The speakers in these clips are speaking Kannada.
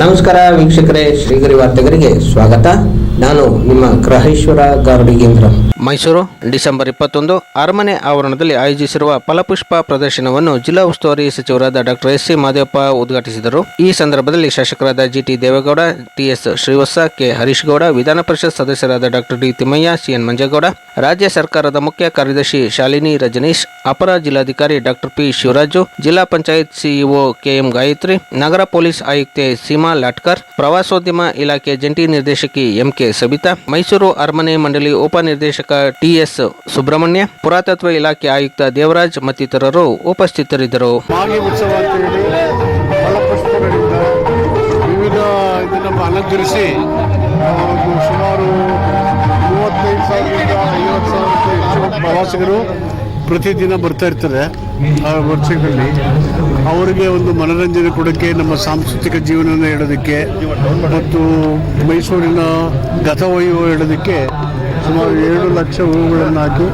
ನಮಸ್ಕಾರ ವೀಕ್ಷಕರೇ, ಶ್ರೀಗರಿ ವಾರ್ತೆಗರಿಗೆ ಸ್ವಾಗತ. ನಾನು ನಿಮ್ಮ ಗ್ರಹೇಶ್ವರ ಗಾರ್ಡಿಗೇಂದ್ರ ಮೈಸೂರು, ಡಿಸೆಂಬರ್ ಇಪ್ಪತ್ತೊಂದು, ಅರಮನೆ ಆವರಣದಲ್ಲಿ ಆಯೋಜಿಸಿರುವ ಫಲಪುಷ್ಪ ಪ್ರದರ್ಶನವನ್ನು ಜಿಲ್ಲಾ ಉಸ್ತುವಾರಿ ಸಚಿವರಾದ ಡಾಕ್ಟರ್ ಎಸ್ ಸಿ ಮಾದೇವಪ್ಪ ಉದ್ಘಾಟಿಸಿದರು. ಈ ಸಂದರ್ಭದಲ್ಲಿ ಶಾಸಕರಾದ GT Devegowda TS Srivatsa, K Harish Gowda Vidhana Parishat ಸದಸ್ಯರಾದ doctor D Thimmaiah CN Manjegowda, ರಾಜ್ಯ ಸರ್ಕಾರದ ಮುಖ್ಯ ಕಾರ್ಯದರ್ಶಿ ಶಾಲಿನಿ ರಜನೀಶ್, ಅಪರ ಜಿಲ್ಲಾಧಿಕಾರಿ ಡಾಕ್ಟರ್ ಪಿ ಶಿವರಾಜು, ಜಿಲ್ಲಾ ಪಂಚಾಯತ್ ಸಿಇಒ ಕೆಎಂ ಗಾಯತ್ರಿ, ನಗರ ಪೊಲೀಸ್ ಆಯುಕ್ತೆ ಸೀಮಾ ಲಾಟ್ಕರ್, ಪ್ರವಾಸೋದ್ಯಮ ಇಲಾಖೆ ಜಂಟಿ ನಿರ್ದೇಶಕಿ ಎಂಕೆ ಸಬಿತಾ ಮೈಸೂರು ಅರಮನೆ ಮಂಡಳಿ ಉಪನಿರ್ದೇಶಕ ಟಿಎಸ್ ಸುಬ್ರಹ್ಮಣ್ಯ, ಪುರಾತತ್ವ ಇಲಾಖೆ ಆಯುಕ್ತ ದೇವರಾಜ್ ಮತ್ತಿತರರು ಉಪಸ್ಥಿತರಿದ್ದರು. ಅಲಂಕರಿಸಿ ಸುಮಾರು ಪ್ರವಾಸಿಗರು ಪ್ರತಿದಿನ ಬರ್ತಾ ಇರ್ತಾರೆ ಆ ವರ್ಷಗಳಲ್ಲಿ. ಅವರಿಗೆ ಒಂದು ಮನೋರಂಜನೆ ಕೊಡೋಕ್ಕೆ ನಮ್ಮ ಸಾಂಸ್ಕೃತಿಕ ಜೀವನನ ಹೇಳೋದಕ್ಕೆ ಮತ್ತು ಮೈಸೂರಿನ ಗತವೈಭವ ಹೇಳೋದಕ್ಕೆ ಸುಮಾರು ಏಳು ಲಕ್ಷ ಹೂವುಗಳನ್ನು ಹಾಕಿ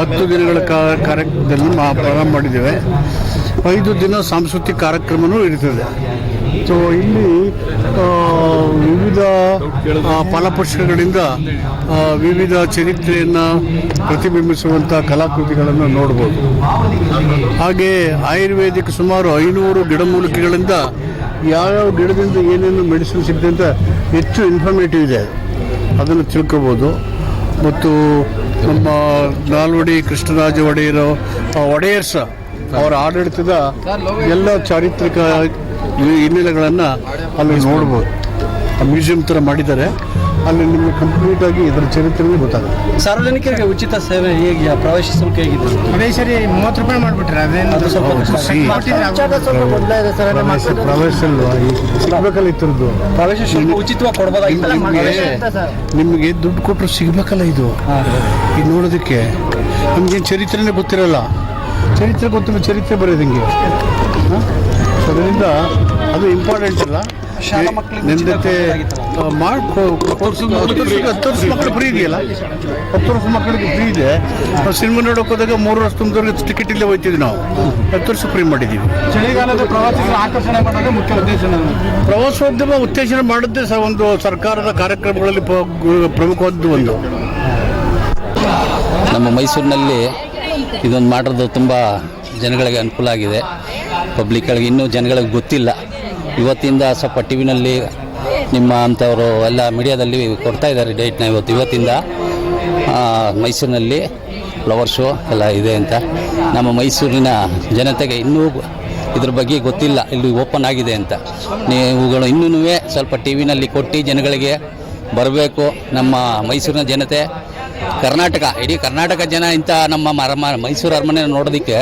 ಹತ್ತು ದಿನಗಳ ಕಾರ್ಯಕ್ರಮದಲ್ಲಿ ಪ್ರಾರಂಭ ಮಾಡಿದ್ದೇವೆ. ಐದು ದಿನ ಸಾಂಸ್ಕೃತಿಕ ಕಾರ್ಯಕ್ರಮವೂ ಇರ್ತದೆ. ಸೊ ಇಲ್ಲಿ ವಿವಿಧ ಫಲಪುಷ್ಪಗಳಿಂದ ವಿವಿಧ ಚರಿತ್ರೆಯನ್ನು ಪ್ರತಿಬಿಂಬಿಸುವಂಥ ಕಲಾಕೃತಿಗಳನ್ನು ನೋಡ್ಬೋದು. ಹಾಗೆ ಆಯುರ್ವೇದಿಕ್ ಸುಮಾರು ಐನೂರು ಗಿಡಮೂಲಿಕೆಗಳಿಂದ ಯಾವ್ಯಾವ ಗಿಡದಿಂದ ಏನೇನು ಮೆಡಿಸಿನ್ ಸಿಗ್ತದೆ ಅಂತ ಹೆಚ್ಚು ಇನ್ಫಾರ್ಮೇಟಿವ್ ಇದೆ. ಅದನ್ನು ತಿಳ್ಕೋಬೋದು. ಮತ್ತು ನಮ್ಮ ನಾಲ್ವಡಿ ಕೃಷ್ಣರಾಜ ಒಡೆಯರು ಒಡೆಯರ್ಸ ಅವರ ಆಡಳಿತದ ಎಲ್ಲ ಚಾರಿತ್ರಿಕ ಹಿನ್ನೆಲೆಗಳನ್ನು ಅಲ್ಲಿ ನೋಡ್ಬೋದು. ಮ್ಯೂಸಿಯಂ ಥರ ಮಾಡಿದ್ದಾರೆ. ಅಲ್ಲಿ ನಿಮಗೆ ಕಂಪ್ಲೀಟ್ ಆಗಿ ಇದರ ಚರಿತ್ರೆನೇ ಗೊತ್ತಾಗುತ್ತೆ. ಸಾರ್ವಜನಿಕರಿಗೆ ಉಚಿತ ಸೇವೆ ಹೇಗೆ ಪ್ರವೇಶ ಶುಲ್ಕ ಹೇಗಿದೆ? ಅದೇ ಸರಿ ಮೂವತ್ತು ರೂಪಾಯಿ ಮಾಡಿಬಿಟ್ರೆ ಅದೇನು ಅದು ಸ್ವಲ್ಪ ಪ್ರವೇಶ ಸಿಗ್ಬೇಕಲ್ಲ ಇತ್ತರದ್ದು ಪ್ರವೇಶ ಶುಲ್ಕ ಉಚಿತವಾಗಿ ಕೊಡ್ಬೋದಾಗಿತ್ತು ನಿಮಗೆ ನಿಮಗೆ ದುಡ್ಡು ಕೊಟ್ಟರು ಸಿಗ್ಬೇಕಲ್ಲ ಇದು? ಇದು ನೋಡೋದಕ್ಕೆ. ನಮಗೇನು ಚರಿತ್ರೆನೇ ಗೊತ್ತಿರಲ್ಲ. ಚರಿತ್ರೆ ಗೊತ್ತಿಲ್ಲ ಚರಿತ್ರೆ ಬರೆಯೋದಂಗೆ ಹಿಂಗೆ? ಹಾಂ? ಅದರಿಂದ ಅದು ಇಂಪಾರ್ಟೆಂಟ್ ಅಲ್ಲ. ಜೊತೆ ಕೊಡ್ಬೋದಾಗಿತ್ತಲ್ಲ? ಮಾಡ್ಕೊ ಹತ್ತು ವರ್ಷ ಹತ್ತು ವರ್ಷ ಮಕ್ಕಳು ಫ್ರೀ ಇದೆಯಲ್ಲ? ಹತ್ತು ವರ್ಷ ಮಕ್ಕಳಿಗೆ ಫ್ರೀ ಇದೆ. ಸಿನಿಮಾ ನೋಡೋಕೆ ಹೋದಾಗ ಮೂರು ವರ್ಷ ತುಂಬಿದವ್ರಿಗೆ ಟಿಕೆಟ್ ಇಲ್ಲೇ ಹೋಯ್ತಿದ್ವಿ ನಾವು. ಹತ್ತು ವರ್ಷ ಫ್ರೀ ಮಾಡಿದ್ದೀವಿ ಚಳಿಗಾಲದ ಪ್ರವಾಸಿಗರ ಆಕರ್ಷಣೆ ಮಾಡೋದೇ ಮುಖ್ಯ ಉದ್ದೇಶ ನಾನು ಪ್ರವಾಸೋದ್ಯಮ ಉತ್ತೇಜನ ಮಾಡುತ್ತೆ ಸಹ ಒಂದು ಸರ್ಕಾರದ ಕಾರ್ಯಕ್ರಮಗಳಲ್ಲಿ ಪ್ರಮುಖವಾದ್ದು ಒಂದು. ನಮ್ಮ ಮೈಸೂರಿನಲ್ಲಿ ಇದೊಂದು ಮಾಡಿರೋದು ತುಂಬ ಜನಗಳಿಗೆ ಅನುಕೂಲ ಆಗಿದೆ. ಪಬ್ಲಿಕ್ಗಳಿಗೆ ಇನ್ನೂ ಜನಗಳಿಗೆ ಗೊತ್ತಿಲ್ಲ. ಇವತ್ತಿಂದ ಸ್ವಲ್ಪ ಟಿ ವಿನಲ್ಲಿ ನಿಮ್ಮ ಅಂಥವರು ಎಲ್ಲ ಮೀಡಿಯಾದಲ್ಲಿ ಕೊಡ್ತಾ ಇದ್ದಾರೆ ಡೇಟ್ನ ಇವತ್ತು. ಇವತ್ತಿಂದ ಮೈಸೂರಿನಲ್ಲಿ ಫ್ಲವರ್ ಶೋ ಎಲ್ಲ ಇದೆ ಅಂತ. ನಮ್ಮ ಮೈಸೂರಿನ ಜನತೆಗೆ ಇನ್ನೂ ಇದ್ರ ಬಗ್ಗೆ ಗೊತ್ತಿಲ್ಲ. ಇಲ್ಲಿ ಓಪನ್ ಆಗಿದೆ ಅಂತ. ನೀವುಗಳು ಇನ್ನೂ ಸ್ವಲ್ಪ ಟಿ ವಿನಲ್ಲಿ ಕೊಟ್ಟು ಜನಗಳಿಗೆ ಬರಬೇಕು. ನಮ್ಮ ಮೈಸೂರಿನ ಜನತೆ, ಕರ್ನಾಟಕ, ಇಡೀ ಕರ್ನಾಟಕ ಜನ ಇಂಥ ನಮ್ಮ ಮೈಸೂರು ಅರಮನೆ ನೋಡೋದಕ್ಕೆ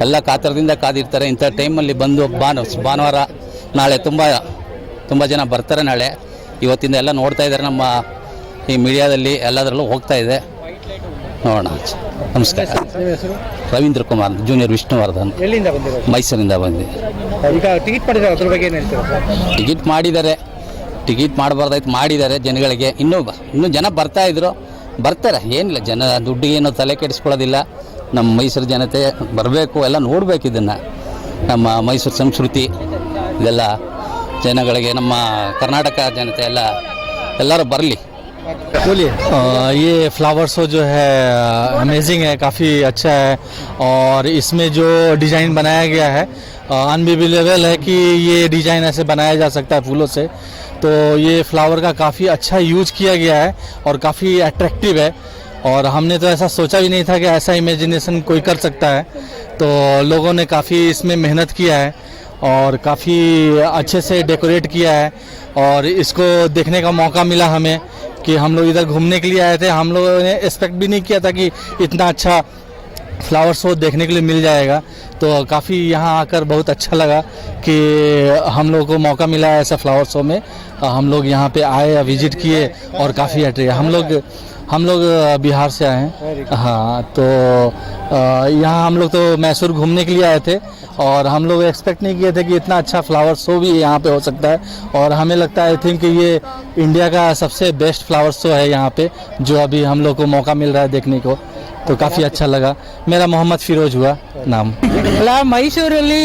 ಎಲ್ಲ ಕಾತರದಿಂದ ಕಾದಿರ್ತಾರೆ. ಇಂಥ ಟೈಮಲ್ಲಿ ಬಂದು ಭಾನು ಭಾನುವಾರ ನಾಳೆ ತುಂಬ ತುಂಬ ಜನ ಬರ್ತಾರೆ ನಾಳೆ. ಇವತ್ತಿಂದ ಎಲ್ಲ ನೋಡ್ತಾ ಇದ್ದಾರೆ ನಮ್ಮ ಈ ಮೀಡಿಯಾದಲ್ಲಿ ಎಲ್ಲದರಲ್ಲೂ ಹೋಗ್ತಾ ಇದೆ. ನೋಡೋಣ ನಮಸ್ಕಾರ. ರವೀಂದ್ರ ಕುಮಾರ್ ಜೂನಿಯರ್ ವಿಷ್ಣುವರ್ಧನ್. ಮೈಸೂರಿಂದ ಬಂದಿದೆ. ಈಗ ಟಿಕೆಟ್ ಮಾಡಿದ್ದಾರೆ. ಟಿಕೆಟ್ ಮಾಡಬಾರ್ದಾಯ್ತು ಮಾಡಿದ್ದಾರೆ ಜನಗಳಿಗೆ. ಇನ್ನೂ ಇನ್ನೂ ಜನ ಬರ್ತಾ ಇದ್ರು. ಬರ್ತಾರೆ. ಏನಿಲ್ಲ ಜನ ದುಡ್ಡಿಗೆ ಏನೋ ತಲೆ ಕೆಡಿಸ್ಕೊಳ್ಳೋದಿಲ್ಲ. ನಮ್ಮ ಮೈಸೂರು ಜನತೆ ಬರಬೇಕು ಎಲ್ಲ ನೋಡಬೇಕು ಇದನ್ನು ನಮ್ಮ ಮೈಸೂರು ಸಂಸ್ಕೃತಿ ಇದೆಲ್ಲ ಜನಗಳಿಗೆ ನಮ್ಮ ಕರ್ನಾಟಕ ಜನತೆ ಎಲ್ಲ ಎಲ್ಲರೂ ಬರಲಿ अ, ये फ्लावर शो जो है अमेजिंग है काफ़ी अच्छा है और इसमें जो डिज़ाइन बनाया गया है अनबिलीवेबल है कि ये डिज़ाइन ऐसे बनाया जा सकता है फूलों से तो ये फ्लावर का काफ़ी अच्छा यूज किया गया है और काफ़ी अट्रैक्टिव है और हमने तो ऐसा सोचा भी नहीं था कि ऐसा इमेजिनेशन कोई कर सकता है। तो लोगों ने काफ़ी इसमें मेहनत किया है और काफ़ी अच्छे से डेकोरेट किया है और इसको देखने का मौका मिला हमें कि हम लोग इधर घूमने के लिए आए थे। हम लोगों ने एक्सपेक्ट भी नहीं किया था कि इतना अच्छा फ्लावर शो देखने के लिए मिल जाएगा। तो काफ़ी यहाँ आकर बहुत अच्छा लगा कि हम लोगों को मौका मिला ऐसा फ्लावर शो में। हम लोग यहाँ पे आए विज़िट किए और काफ़ी अट्रे हम लोग हम लोग अ, बिहार से आए हैं हाँ तो अ, यहाँ हम लोग तो मैसूर घूमने के लिए आए थे और हम लोग एक्सपेक्ट नहीं किए थे कि इतना अच्छा फ्लावर शो भी यहाँ पे हो सकता है और हमें लगता है आई थिंक ये इंडिया का सबसे बेस्ट फ्लावर शो है यहाँ पे जो अभी हम लोग को मौका मिल रहा है देखने को तो काफ़ी अच्छा लगा मेरा मोहम्मद फिरोज हुआ नाम ಅಲ್ಲ ಮೈಸೂರಲ್ಲಿ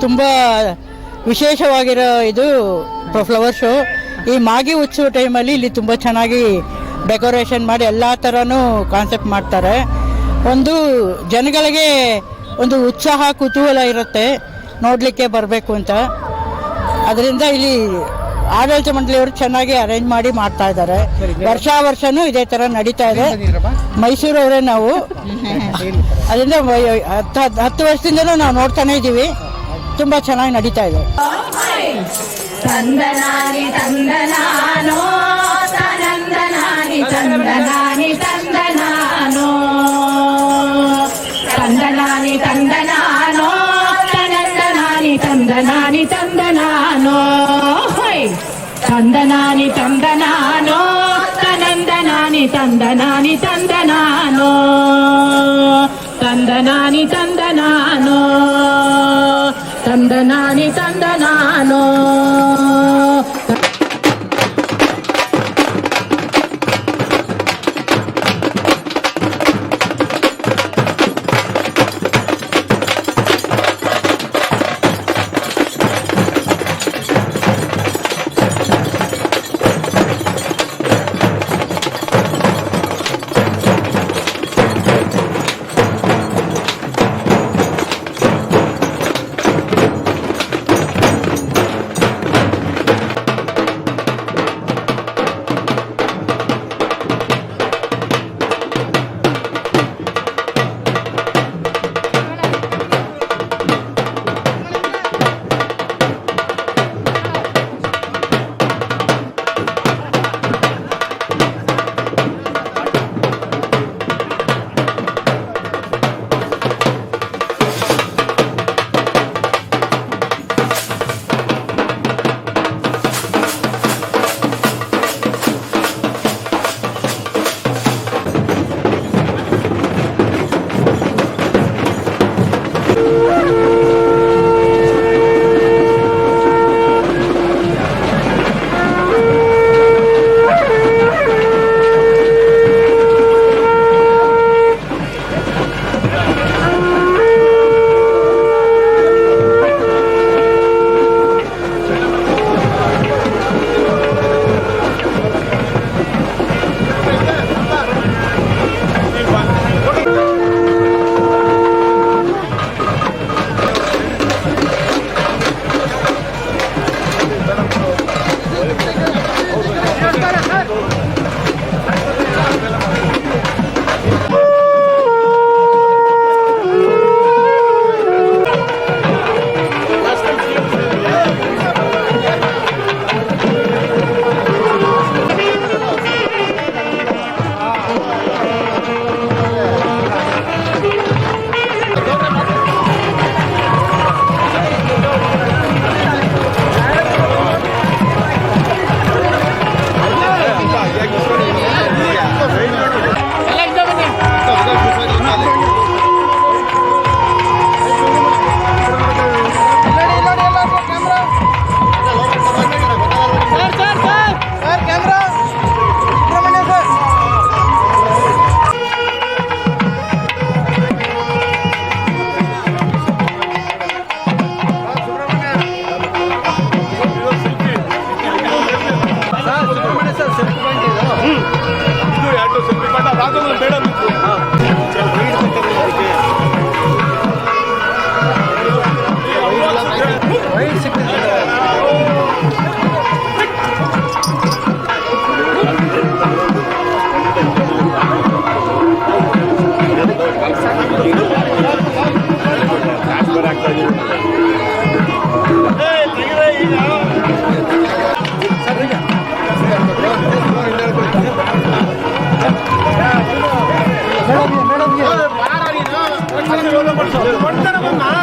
ತುಂಬ ವಿಶೇಷವಾಗಿರೋ ಇದು ಫ್ಲವರ್ ಶೋ ಈ ಮಾಗಿ ಉತ್ಸವ ಟೈಮಲ್ಲಿ ಇಲ್ಲಿ ತುಂಬ ಚೆನ್ನಾಗಿ ಡೆಕೋರೇಷನ್ ಮಾಡಿ ಎಲ್ಲ ಥರನೂ ಕಾನ್ಸೆಪ್ಟ್ ಮಾಡ್ತಾರೆ. ಒಂದು ಜನಗಳಿಗೆ ಒಂದು ಉತ್ಸಾಹ ಕುತೂಹಲ ಇರುತ್ತೆ. ನೋಡಲಿಕ್ಕೆ ಬರಬೇಕು ಅಂತ. ಅದರಿಂದ ಇಲ್ಲಿ ಆಡಳಿತ ಮಂಡಳಿಯವರು ಚೆನ್ನಾಗಿ ಅರೇಂಜ್ ಮಾಡಿ ಮಾಡ್ತಾ ಇದ್ದಾರೆ. ವರ್ಷ ವರ್ಷನೂ ಇದೇ ಥರ ನಡೀತಾ ಇದೆ. ಮೈಸೂರವರೇ ನಾವು. ಅದರಿಂದ ಹತ್ತು ಹತ್ತು- ಹತ್ತು ವರ್ಷದಿಂದಲೂ ನಾವು ನೋಡ್ತಾನೆ ಇದ್ದೀವಿ. ತುಂಬ ಚೆನ್ನಾಗಿ ನಡೀತಾ ಇದೆ. ತಂದನಾನಿ ತಂದನಾನೋ ತನಂದನಾನಿ ತಂದನಾನಿ ತಂದನಾನೋ ತಂದನಾನಿ ತಂದನಾನೋ ತನಂದನಾನಿ ತಂದನಾನಿ ತಂದನಾನೋ ಹೊಯ್ ತಂದನಾನಿ ತಂದನಾನೋ ತನಂದನಾನಿ ತಂದನಾನಿ ತಂದನಾನೋ சொல்லப்பட்டோம்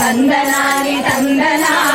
ತಂದನಾನಿ ತಂದನಾನೋ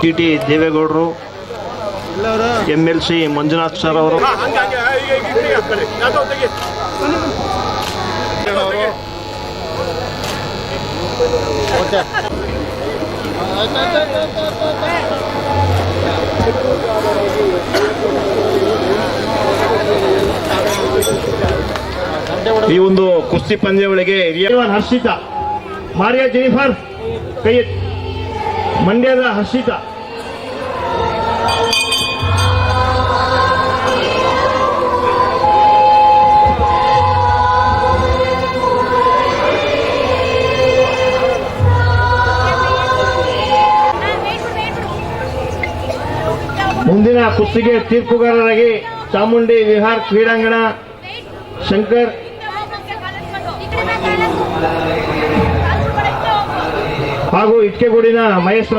ಟಿ ಟಿ ದೇವೇಗೌಡರು M L C Manjunath sir ಅವರು. ಈ ಒಂದು ಕುಸ್ತಿ ಪಂದ್ಯಾವಳಿಗೆ ಹರ್ಷಿತ ಮಾರಿಯಾ ಜೆನಿಫರ್ ಕೈ. ಮಂಡ್ಯದ ಹರ್ಷಿತಾ ಮುಂದಿನ ಕುತ್ತಿಗೆ ತೀರ್ಪುಗಾರರಾಗಿ ಚಾಮುಂಡಿ ವಿಹಾರ್ ಕ್ರೀಡಾಂಗಣ ಶಂಕರ್. ಹಾಗೂ ಇಟ್ಕೆಗೂಡಿನ ಮಹೇಶ್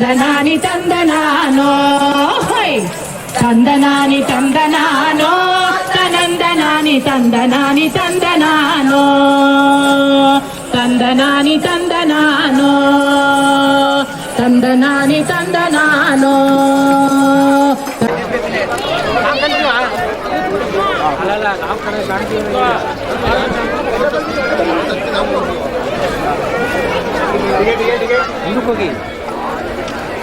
తందనాని తందనానో తందనాని తందనానో తనందనాని తందనాని తందనానో తందనాని తందనానో తందనాని తందనానో అలా ఎందుకు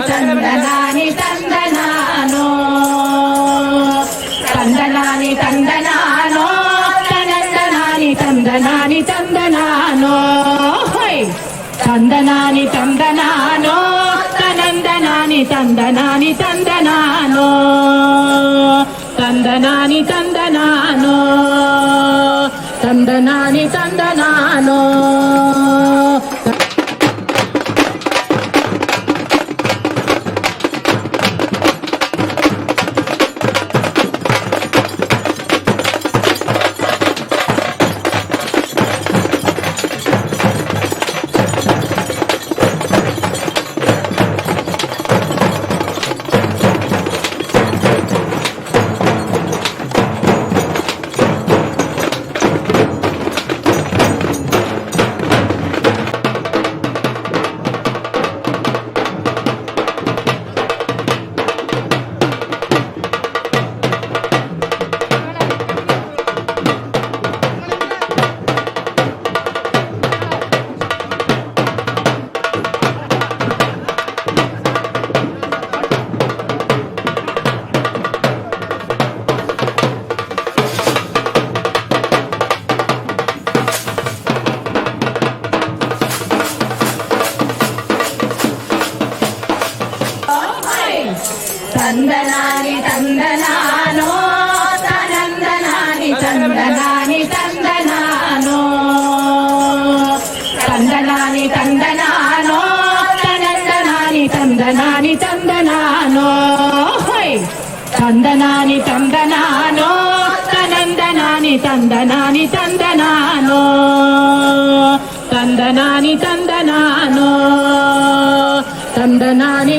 ತಂದನಾನಿ ತಂದನಾನೋ ತನಂದನಾನಿ ತಂದನಾನಿ ತಂದನಾನೋ ಹೊಯ್ ತಂದನಾನಿ ತಂದನಾನೋ ತನಂದನಾನಿ ತಂದನಾನಿ ತಂದನಾನೋ ತಂದನಾನಿ ತಂದನಾನೋ ತಂದನಾನಿ ತಂದನಾನೋ ತಂದನಾನಿ ತಂದನಾನಿ ತಂದನಾನೋ ತನಂದನಾನಿ ತಂದನಾನಿ ತಂದನಾನೋ ಹೊಯ್ ತಂದನಾನಿ ತಂದನಾನೋ ತನಂದನಾನಿ ತಂದನಾನಿ ತಂದನಾನೋ ತಂದನಾನಿ ತಂದನಾನೋ ತಂದನಾನಿ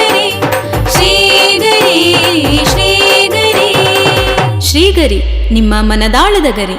ನಿಮ್ಮ ಮನದಾಳದ ಗರಿ.